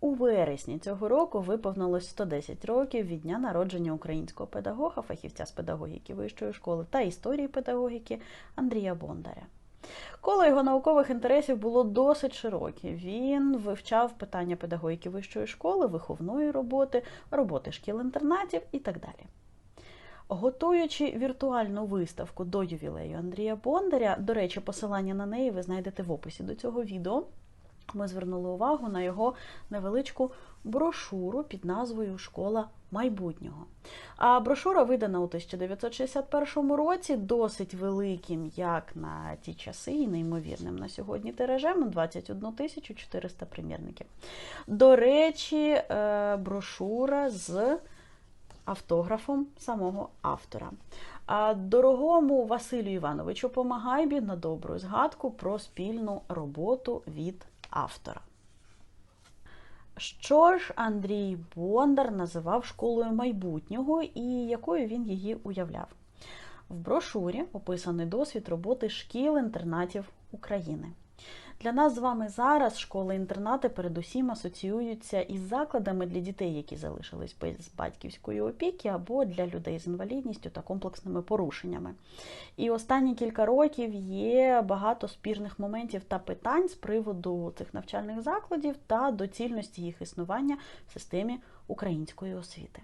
У вересні цього року виповнилось 110 років від дня народження українського педагога, фахівця з педагогіки вищої школи та історії педагогіки Андрія Бондаря. Коло його наукових інтересів було досить широке. Він вивчав питання педагогіки вищої школи, виховної роботи, роботи шкіл-інтернатів і так далі. Готуючи віртуальну виставку до ювілею Андрія Бондаря, до речі, посилання на неї ви знайдете в описі до цього відео. Ми звернули увагу на його невеличку брошуру під назвою Школа майбутнього. А брошура видана у 1961 році, досить великим, як на ті часи, і неймовірним на сьогодні тиражем 21 400 примірників. До речі, е, брошура з автографом самого автора. Дорогому Василю Івановичу Помагайбі на добру згадку про спільну роботу від автора. Що ж Андрій Бондар називав школою майбутнього і якою він її уявляв? В брошурі описаний досвід роботи шкіл-інтернатів України. Для нас з вами зараз школи-інтернати передусім асоціюються із закладами для дітей, які залишились без батьківської опіки, або для людей з інвалідністю та комплексними порушеннями. І останні кілька років є багато спірних моментів та питань з приводу цих навчальних закладів та доцільності їх існування в системі української освіти.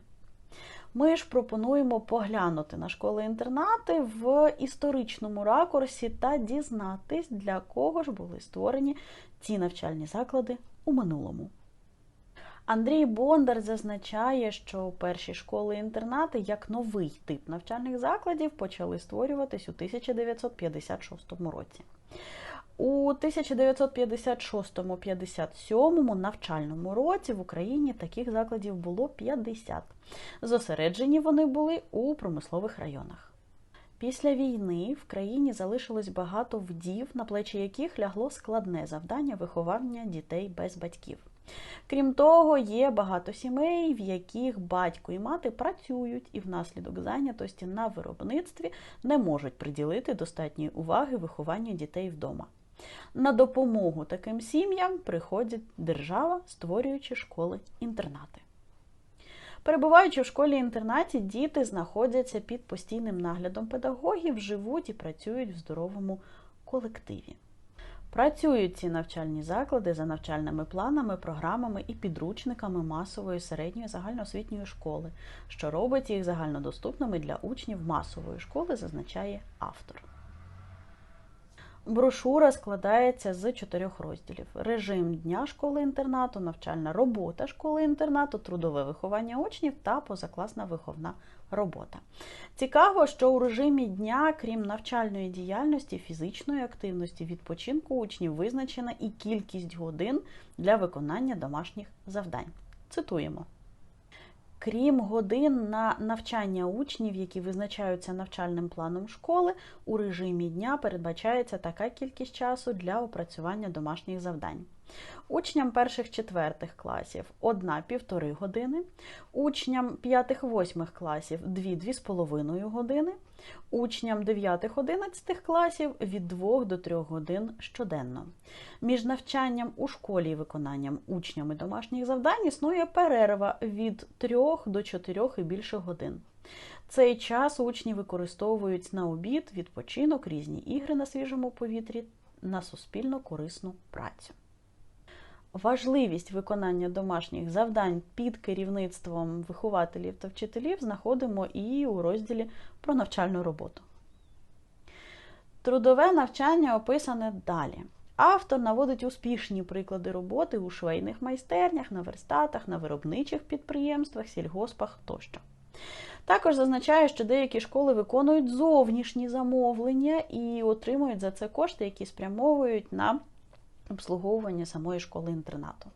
Ми ж пропонуємо поглянути на школи-інтернати в історичному ракурсі та дізнатись, для кого ж були створені ці навчальні заклади у минулому. Андрій Бондар зазначає, що перші школи-інтернати як новий тип навчальних закладів почали створюватись у 1956 році. У 1956-57 навчальному році в Україні таких закладів було 50. Зосереджені вони були у промислових районах. Після війни в країні залишилось багато вдів, на плечі яких лягло складне завдання виховання дітей без батьків. Крім того, є багато сімей, в яких батько і мати працюють і внаслідок зайнятості на виробництві не можуть приділити достатньої уваги вихованню дітей вдома. На допомогу таким сім'ям приходить держава, створюючи школи-інтернати. Перебуваючи в школі-інтернаті, діти знаходяться під постійним наглядом педагогів, живуть і працюють в здоровому колективі. Працюють ці навчальні заклади за навчальними планами, програмами і підручниками масової середньої загальноосвітньої школи, що робить їх загальнодоступними для учнів масової школи, зазначає автор. Брошура складається з чотирьох розділів: режим дня школи-інтернату, навчальна робота школи-інтернату, трудове виховання учнів та позакласна виховна робота. Цікаво, що у режимі дня, крім навчальної діяльності, фізичної активності, відпочинку учнів визначена і кількість годин для виконання домашніх завдань. Цитуємо. Крім годин на навчання учнів, які визначаються навчальним планом школи, у режимі дня передбачається така кількість часу для опрацювання домашніх завдань. Учням перших-четвертих класів 1-1,5 години, учням 5-8 класів 2-2,5 години, учням 9-11 класів від 2 до 3 годин щоденно. Між навчанням у школі і виконанням учнями домашніх завдань існує перерва від 3 до 4 і більше годин. Цей час учні використовують на обід, відпочинок, різні ігри на свіжому повітрі, на суспільно корисну працю. Важливість виконання домашніх завдань під керівництвом вихователів та вчителів знаходимо і у розділі про навчальну роботу. Трудове навчання описане далі. Автор наводить успішні приклади роботи у швейних майстернях, на верстатах, на виробничих підприємствах, сільгоспах тощо. Також зазначає, що деякі школи виконують зовнішні замовлення і отримують за це кошти, які спрямовують на обслуговування самої школи-інтернату.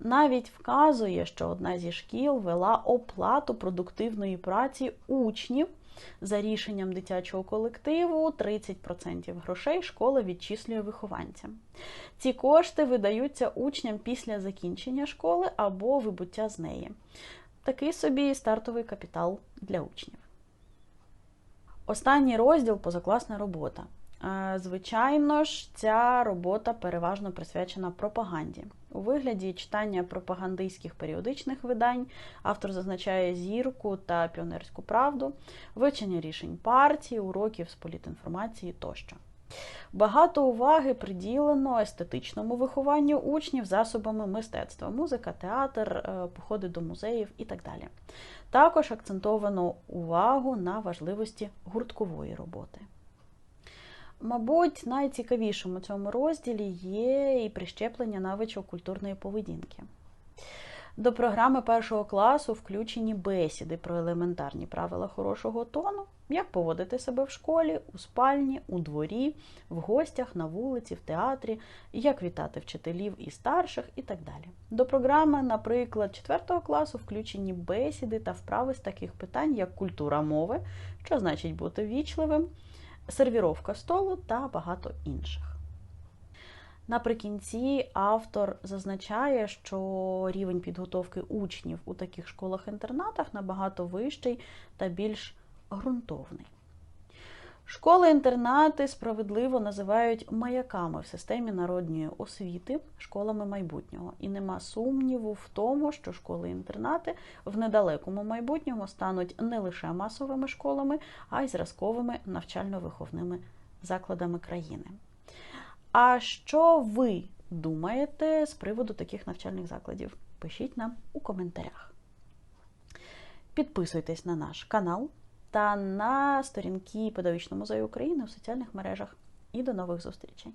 Навіть вказує, що одна зі шкіл вела оплату продуктивної праці учнів за рішенням дитячого колективу 30% грошей школа відчислює вихованцям. Ці кошти видаються учням після закінчення школи або вибуття з неї. Такий собі стартовий капітал для учнів. Останній розділ позакласна робота. Звичайно ж, ця робота переважно присвячена пропаганді. у вигляді читання пропагандистських періодичних видань. Автор зазначає зірку та піонерську правду, вивчення рішень партії, уроків з політінформації тощо. Багато уваги приділено естетичному вихованню учнів засобами мистецтва, музика, театр, е, походи до музеїв і так далі. Також акцентовано увагу на важливості гурткової роботи. Мабуть, найцікавішим у цьому розділі є і прищеплення навичок культурної поведінки. До програми першого класу включені бесіди про елементарні правила хорошого тону, як поводити себе в школі, у спальні, у дворі, в гостях, на вулиці, в театрі, як вітати вчителів і старших і так далі. До програми, наприклад, 4 класу включені бесіди та вправи з таких питань, як культура мови, що значить бути вічливим, сервіровка столу та багато інших. Наприкінці автор зазначає, що рівень підготовки учнів у таких школах-інтернатах набагато вищий та більш ґрунтовний. Школи-інтернати справедливо називають маяками в системі народньої освіти, школами майбутнього. І нема сумніву в тому, що школи-інтернати в недалекому майбутньому стануть не лише масовими школами, а й зразковими навчально-виховними закладами країни. А що ви думаєте з приводу таких навчальних закладів? Пишіть нам у коментарях. Підписуйтесь на наш канал та на сторінки Педагогічного музею України у соціальних мережах. І до нових зустрічей!